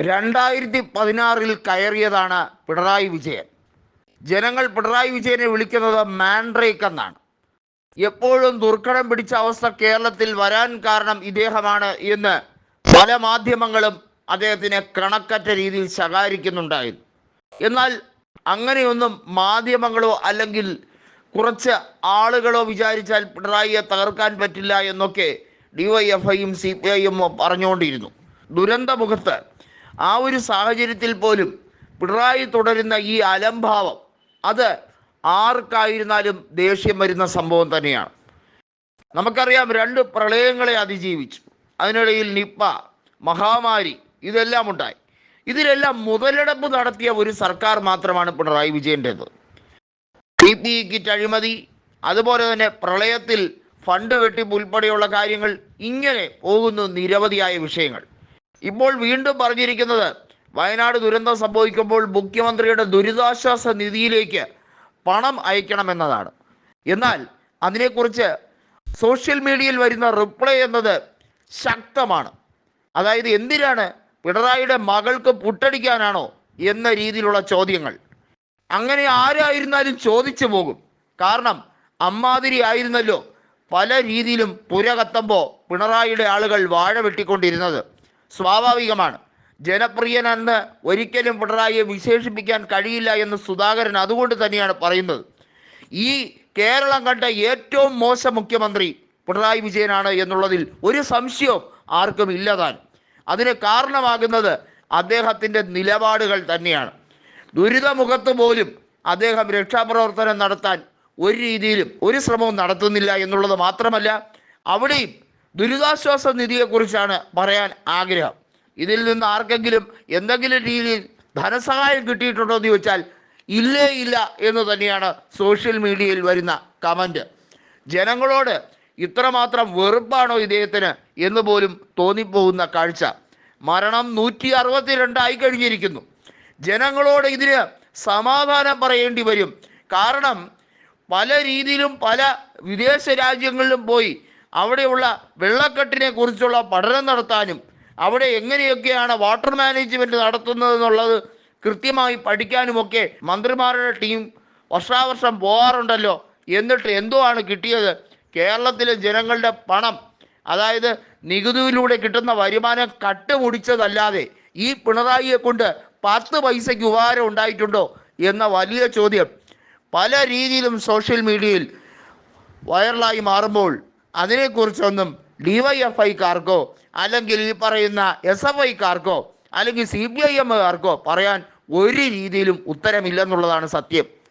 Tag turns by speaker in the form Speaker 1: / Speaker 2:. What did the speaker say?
Speaker 1: രണ്ടായിരത്തി പതിനാറിൽ കയറിയതാണ് പിണറായി വിജയൻ. ജനങ്ങൾ പിണറായി വിജയനെ വിളിക്കുന്നത് മാൻഡ്രേക്ക് എന്നാണ്. എപ്പോഴും ദുർഘടം പിടിച്ച അവസ്ഥ കേരളത്തിൽ വരാൻ കാരണം ഇദ്ദേഹമാണ് എന്ന് പല മാധ്യമങ്ങളും അദ്ദേഹത്തിനെ കണക്കറ്റ രീതിയിൽ ശകാരിക്കുന്നുണ്ടായിരുന്നു. എന്നാൽ അങ്ങനെയൊന്നും മാധ്യമങ്ങളോ അല്ലെങ്കിൽ കുറച്ച് ആളുകളോ വിചാരിച്ചാൽ പിണറായിയെ തകർക്കാൻ പറ്റില്ല എന്നൊക്കെ ഡിവൈഎഫ്ഐയും സി പി ഐയും പറഞ്ഞുകൊണ്ടിരുന്നു. ദുരന്തമുഖത്ത് ആ ഒരു സാഹചര്യത്തിൽ പോലും പിണറായി തുടരുന്ന ഈ അലംഭാവം അത് ആർക്കായിരുന്നാലും ദേഷ്യം വരുന്ന സംഭവം തന്നെയാണ്. നമുക്കറിയാം രണ്ട് പ്രളയങ്ങളെ അതിജീവിച്ചു. അതിനിടയിൽ നിപ്പ മഹാമാരി ഇതെല്ലാം ഉണ്ടായി. ഇതിലെല്ലാം മുതലെടുപ്പ് നടത്തിയ ഒരു സർക്കാർ മാത്രമാണ് പിണറായി വിജയന്റേത്. പി പി കിറ്റ് അഴിമതി അതുപോലെ തന്നെ പ്രളയത്തിൽ ഫണ്ട് വെട്ടിപ്പ് ഉൾപ്പെടെയുള്ള കാര്യങ്ങൾ ഇങ്ങനെ പോകുന്നു നിരവധിയായ വിഷയങ്ങൾ. ഇപ്പോൾ വീണ്ടും പറഞ്ഞിരിക്കുന്നത് വയനാട് ദുരന്തം സംഭവിക്കുമ്പോൾ മുഖ്യമന്ത്രിയുടെ ദുരിതാശ്വാസ നിധിയിലേക്ക് പണം അയക്കണമെന്നതാണ്. എന്നാൽ അതിനെക്കുറിച്ച് സോഷ്യൽ മീഡിയയിൽ വരുന്ന റിപ്ലൈ എന്നത് ശക്തമാണ്. അതായത് എന്തിനാണ് പിണറായിയുടെ മകൾക്ക് പുട്ടടിക്കാനാണോ എന്ന രീതിയിലുള്ള ചോദ്യങ്ങൾ. അങ്ങനെ ആരായിരുന്നാലും ചോദിച്ചു പോകും. കാരണം അമ്മാതിരി ആയിരുന്നല്ലോ പല രീതിയിലും പുര കത്തുമ്പോൾ പിണറായിയുടെ ആളുകൾ വാഴ വെട്ടിക്കൊണ്ടിരുന്നത്. സ്വാഭാവികമാണ്. ജനപ്രിയനെന്ന് ഒരിക്കലും പിണറായിയെ വിശേഷിപ്പിക്കാൻ കഴിയില്ല എന്ന് സുധാകരൻ അതുകൊണ്ട് തന്നെയാണ് പറയുന്നത്. ഈ കേരളം കണ്ട ഏറ്റവും മോശം മുഖ്യമന്ത്രി പിണറായി വിജയനാണ് എന്നുള്ളതിൽ ഒരു സംശയവും ആർക്കും ഇല്ലതാൻ അതിന് കാരണമാകുന്നത് അദ്ദേഹത്തിന്റെ നിലപാടുകൾ തന്നെയാണ്. ദുരിതമുഖത്ത് പോലും അദ്ദേഹം രക്ഷാപ്രവർത്തനം നടത്താൻ ഒരു രീതിയിലും ഒരു ശ്രമവും നടത്തുന്നില്ല എന്നുള്ളത് മാത്രമല്ല അവിടെയും ദുരിതാശ്വാസ നിധിയെക്കുറിച്ചാണ് പറയാൻ ആഗ്രഹം. ഇതിൽ നിന്ന് ആർക്കെങ്കിലും എന്തെങ്കിലും രീതിയിൽ ധനസഹായം കിട്ടിയിട്ടുണ്ടോ എന്ന് ചോദിച്ചാൽ ഇല്ലേ ഇല്ല എന്ന് തന്നെയാണ് സോഷ്യൽ മീഡിയയിൽ വരുന്ന കമന്റ് ജനങ്ങളോട് ഇത്രമാത്രം വെറുപ്പാണോ ഇദ്ദേഹത്തിന് എന്ന് പോലും തോന്നിപ്പോകുന്ന കാഴ്ച. മരണം നൂറ്റി അറുപത്തിരണ്ടായി കഴിഞ്ഞിരിക്കുന്നു. ജനങ്ങളോട് ഇതിന് സമാധാനം പറയേണ്ടി വരും. കാരണം പല രീതിയിലും പല വിദേശ രാജ്യങ്ങളിലും പോയി അവിടെയുള്ള വെള്ളക്കെട്ടിനെ കുറിച്ചുള്ള പഠനം നടത്താനും അവിടെ എങ്ങനെയൊക്കെയാണ് വാട്ടർ മാനേജ്മെന്റ് നടത്തുന്നതെന്നുള്ളത് കൃത്യമായി പഠിക്കാനുമൊക്കെ മന്ത്രിമാരുടെ ടീം വർഷാവർഷം പോകാറുണ്ടല്ലോ എന്നിട്ട് എന്തോ ആണ് കിട്ടിയത്? കേരളത്തിലെ ജനങ്ങളുടെ പണം അതായത് നികുതിയിലൂടെ കിട്ടുന്ന വരുമാനം കട്ടുമുടിച്ചതല്ലാതെ ഈ പിണറായിയെ കൊണ്ട് പത്ത് പൈസയ്ക്ക് ഉപകാരം ഉണ്ടായിട്ടുണ്ടോ എന്ന വലിയ ചോദ്യം. പല രീതിയിലും സോഷ്യൽ മീഡിയയിൽ വൈറലായി മാറുമ്പോൾ അതിനെക്കുറിച്ചൊന്നും ഡിവൈഎഫ്ഐക്കാർക്കോ അല്ലെങ്കിൽ ഈ പറയുന്ന എസ് എഫ് ഐക്കാർക്കോ അല്ലെങ്കിൽ സി പി ഐ എമ്മുകാർക്കോ പറയാൻ ഒരു രീതിയിലും ഉത്തരമില്ലെന്നുള്ളതാണ് സത്യം.